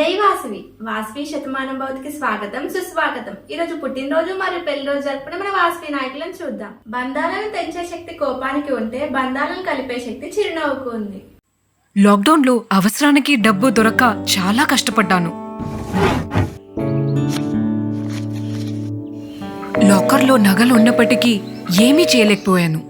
జై వాసవి. వాసవి శతమానం భౌతికి స్వాగతం సుస్వాగతం. ఈ రోజు పుట్టినరోజు మరియు పెళ్ళి రోజు జరుపుకునే మన వాసవి నాయకులను చూద్దాం. బంధాలను తెంచే శక్తి కోపానికి ఉంటే బంధాలను కలిపే శక్తి చిరునవ్వుకు ఉంది. లాక్డౌన్లో అవసరానికి డబ్బు దొరక్క చాలా కష్టపడ్డాను. లాకర్లో నగలు ఉన్నప్పటికీ ఏమీ చేయలేకపోయాను.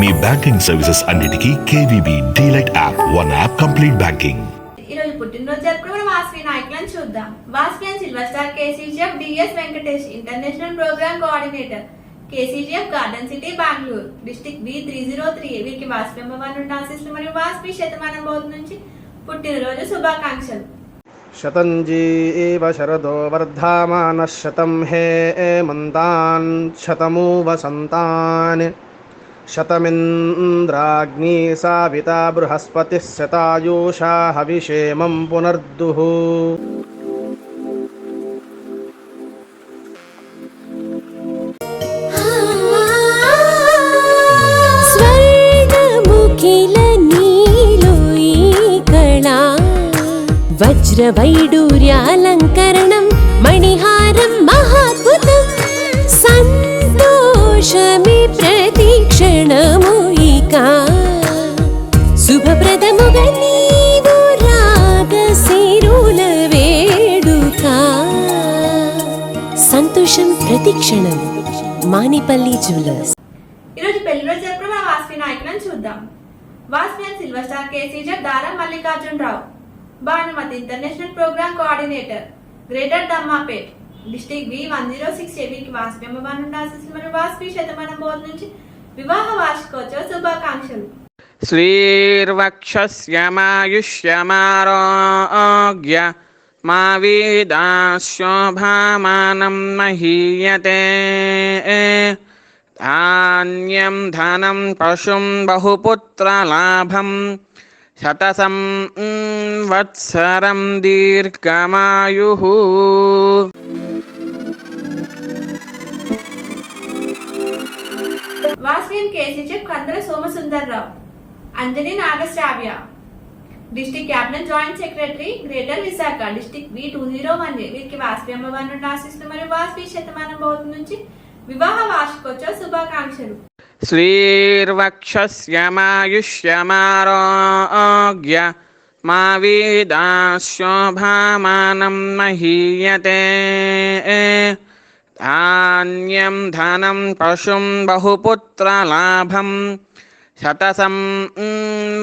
మీ బ్యాంకింగ్ సర్వీసెస్ అన్నిటికీ KVB DLite app one app complete banking. ఈరోజు పుట్టినరోజు జరుపుకున్న వాస్వి నాయకులను చూద్దాం. Vasavi and silver star KCGF DS Venkatesh international program coordinator KCGF garden city Bengaluru. District B three zero three. వీరికి వాస్వి అమ్మవారి నుండి ఆశీస్సులు మరియు వాస్వి శతమానం బోధ నుంచి పుట్టినరోజు శుభాకాంక్షలు. శతంజీ ఇవ శరదో వర్ధమాన శతం హే మంతాన్ శతమూ వసంతాన్ शतमिन्द्राग्नी साविता बृहस्पतिः शतायूषा हविषेमं पुनर्दुः वज्रवैडूर्यालङ्कार మానిపల్లి జ్యువెలర్స్. ఈరోజు పెళ్ళి రోజు మా వాస్వి నాయకులను చూద్దాం? Vasavi and silver star కేసీజర్ Dara Mallikarjun Rao Bhanumathi international program coordinator. Greater Dammapet. District B one zero six ఏబీకి Vasavi అమ్మవారు నుండి ఆశిస్తున్న మరియు వాస్వి శతమానం బోధ నుంచి వివాహ వార్షికోత్సవ శుభాకాంక్షలు. శ్రీర్వక్షస్యమాయుష్యమారోగ్య మా వేదా శోభామానం మహీయతే ధాన్యం ధనం పశుం బహుపుత్రలాభం శతసం వత్సరం దీర్ఘమాయు వాస్యం కేసీచే Kandala Somasundar Rao Anjani Nagasravya district cabinet joint secretary greater Visakha district B two zero one వీరికి వాసవి అమ్మవారి నుండి ఆశిస్తూ మరియు వాసవి శతమానం భౌతి నుంచి వివాహ వార్షికోత్సవ శుభాకాంక్షలు. శ్రీర్వక్షమాయుష్యమారోగ్య మా వీదాశోభామానం మహీయతే. ధాన్యం ధనం పశుం బహుపుత్రలాభం శతసం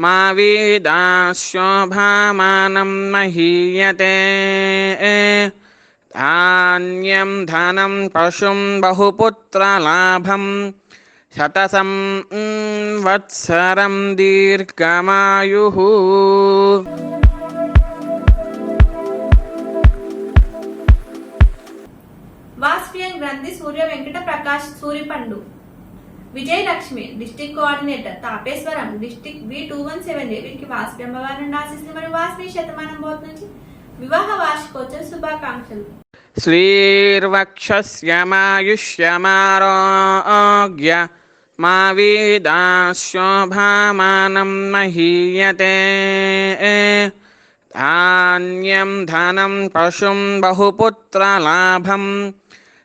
మా వీదాశోభామానం మహీయతే ధాన్యం ధనం పశుం బహుపుత్రలాభం శతసం వత్సరం దీర్ఘమాయు వాస్పియం Granthi Surya Venkata Prakash Suripandu Vijayalakshmi district coordinator Tapeswaram district V two one seven దేవికి వాస్పి ఆశిస్తుంది నుండి ఆశిస్తున్న మరియు వాస్పి శతమానం బోత్ నుంచి వివాహ వార్షికోత్సవ శుభాకాంక్షలు. శ్రీర్వక్షమాయుష్యమారోగ్య మా వీదాశోభామానం మహీయతే. ధాన్యం ధనం పశుం బహుపుత్రలాభం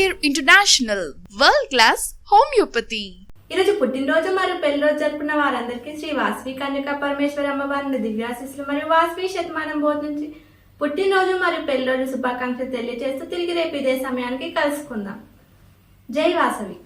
care international world class homeopathy ఈరోజు పుట్టినరోజు మరియు పెళ్ళి రోజు జరుపుకున్న వారందరికీ శ్రీ వాసవి కన్యకా పరమేశ్వర అమ్మవారిని దివ్యాశీస్సులు మరియు వాసవి శతమానం బోధించి పుట్టినరోజు మరియు పెళ్ళి రోజు శుభాకాంక్షలు తెలియజేస్తూ తిరిగి రేపు ఇదే సమయానికి కలుసుకుందాం. జై వాసవి.